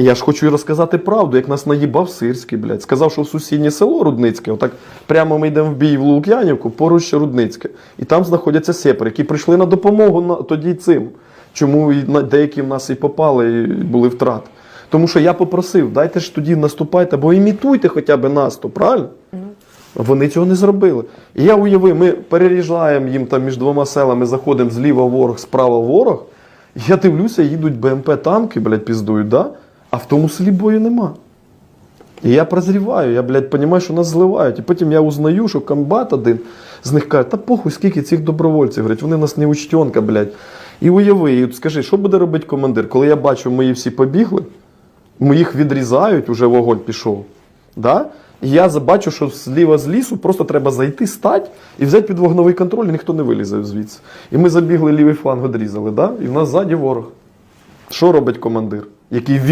І я ж хочу розказати правду, як нас наїбав Сирський, блядь. Сказав, що в сусіднє село Рудницьке, отак прямо ми йдемо в бій в Лук'янівку, поруч Рудницьке. І там знаходяться сепари, які прийшли на допомогу на, тоді цим. Чому і на- деякі в нас і попали, і були втрати. Тому що я попросив, дайте ж тоді наступайте, або імітуйте хоча б наступ, правильно? Вони цього не зробили. І я уявив, ми переріжаємо їм там між двома селами, заходимо зліва ворог, справа ворог. Я дивлюся, їдуть БМП танки, блядь, піздують, да? А в тому селі бою нема. І я прозріваю, я, блядь, розумію, що нас зливають. І потім я узнаю, що комбат один з них каже, та похуй, скільки цих добровольців, говорять, вони нас не учтенка, блядь. І уяви, і скажи, що буде робити командир, коли я бачу, мої всі побігли, моїх відрізають, уже вогонь пішов. Да? І я забачу, що зліва з лісу просто треба зайти, стати і взяти під вогновий контроль, і ніхто не вилізе звідси. І ми забігли лівий фланг, відрізали, да? і в нас ззаді ворог. Що робить командир, який вів